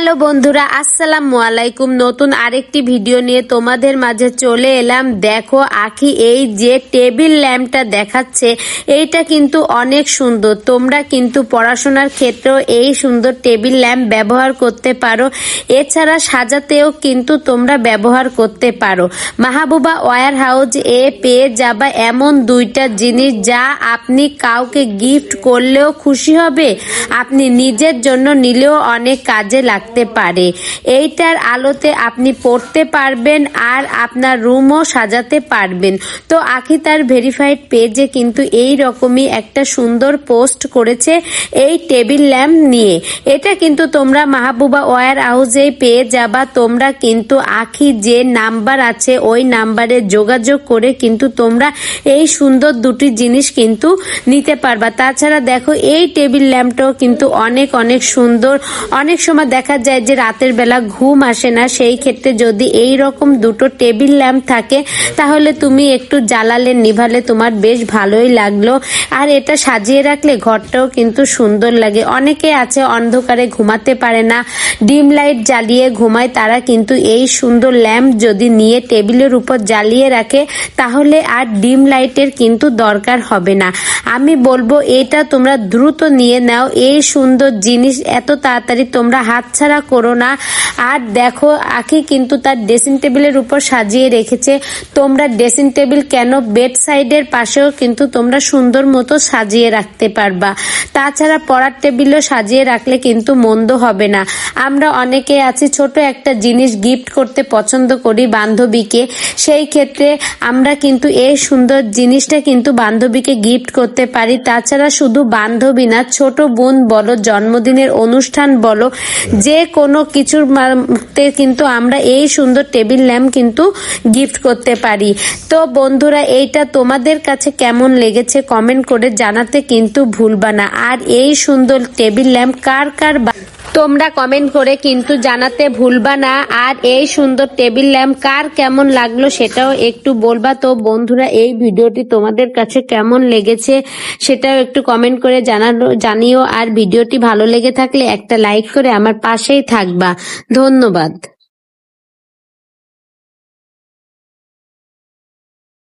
Hello বন্ধুরা, আসসালামু আলাইকুম। নতুন আরেকটি ভিডিও নিয়ে তোমাদের মাঝে চলে এলাম। দেখো আখি, এই যে টেবিল ল্যাম্পটা দেখাচ্ছে, এইটা কিন্তু অনেক সুন্দর। তোমরা কিন্তু পড়াশোনার ক্ষেত্রেও এই সুন্দর টেবিল ল্যাম্প ব্যবহার করতে পারো। এছাড়া সাজাতেও কিন্তু তোমরা ব্যবহার করতে পারো। মাহবুবা ওয়ার হাউস এ পেয়ে যাবা এমন দুইটা জিনিস যা আপনি কাউকে গিফট করলেও খুশি হবে। আপনি নিজের জন্য নিলেও অনেক কাজে লাগতে পারে। এইটার আলোতে আপনি পড়তে পারবেন আর আপনার রুমও সাজাতে পারবেন। তো আখি তার ভেরিফাইড পেজে কিন্তু এই রকমই একটা সুন্দর পোস্ট করেছে এই টেবিল ল্যাম্প নিয়ে। এটা কিন্তু তোমরা মাহবুবা ওয়ার হাউসে পেয়ে যাবা। তোমরা কিন্তু আখি যে নাম্বার আছে, ওই নাম্বারে যোগাযোগ করে কিন্তু তোমরা এই সুন্দর দুটি জিনিস কিন্তু নিতে পারবা। তাছাড়া দেখো, এই টেবিল ল্যাম্পটাও কিন্তু অনেক অনেক সুন্দর। অনেক সময় দেখা যায় যে রাতের বেলা ঘুম আসে না, সেই ক্ষেত্রে যদি এই রকম দুটো টেবিল ল্যাম্প থাকে, তাহলে তুমি একটু জ্বালালে, নিভালে তোমার বেশ ভালোই লাগল। আর এটা সাজিয়ে রাখলে ঘরটাও কিন্তু সুন্দর লাগে। অনেকে আছে অন্ধকারে ঘুমাতে পারে না, ডিম লাইট জ্বালিয়ে ঘুমায়, তারা কিন্তু এই সুন্দর ল্যাম্প যদি নিয়ে টেবিলের উপর জ্বালিয়ে রাখে, তাহলে আর ডিম লাইটের কিন্তু দরকার হবে না। আমি বলব, এটা তোমরা দ্রুত নিয়ে নাও। এই সুন্দর জিনিস এত তাড়াতাড়ি তোমরা হাতছাড়া করো না। আর দেখো, আখি কিন্তু তার ড্রেসিং টেবিলের উপর সাজিয়ে রেখেছে। তোমরা ড্রেসিং টেবিল কেন বেড সাইডের পাশেও কিন্তু তোমরা সুন্দর মতো সাজিয়ে রাখতে পারবা। তাছাড়া পড়ার টেবিলও সাজিয়ে রাখলে কিন্তু মন্দ হবে না। আমরা অনেকে আছি, ছোট একটা জিনিস গিফট করতে পছন্দ করি বান্ধবীকে। সেই ক্ষেত্রে আমরা কিন্তু এই সুন্দর জিনিসটা কিন্তু বান্ধবীকে গিফট করতে পারি। তাছাড়া শুধু বান্ধবী না, ছোট বোন বলো, জন্মদিনের অনুষ্ঠান বলো, যে কোনো কিছুর মাতে কিন্তু আমরা এই সুন্দর টেবিল ল্যাম্প কিন্তু গিফট করতে পারি। তো বন্ধুরা, এইটা তোমাদের কাছে কেমন লেগেছে কমেন্ট করে জানাতে কিন্তু ভুলবা না। আর এই সুন্দর টেবিল ল্যাম্প কার কার তোমরা কমেন্ট করে কিন্তু জানাতে ভুলবা না। আর এই সুন্দর টেবিল ল্যাম্প কার কেমন লাগল সেটাও একটু বলবা। তো বন্ধুরা, এই ভিডিওটি তোমাদের কাছে কেমন লেগেছে সেটাও একটু কমেন্ট করে জানানো, জানিও। আর ভিডিওটি ভালো লেগে থাকলে একটা লাইক করে আমার পাশেই থাকবা। ধন্যবাদ।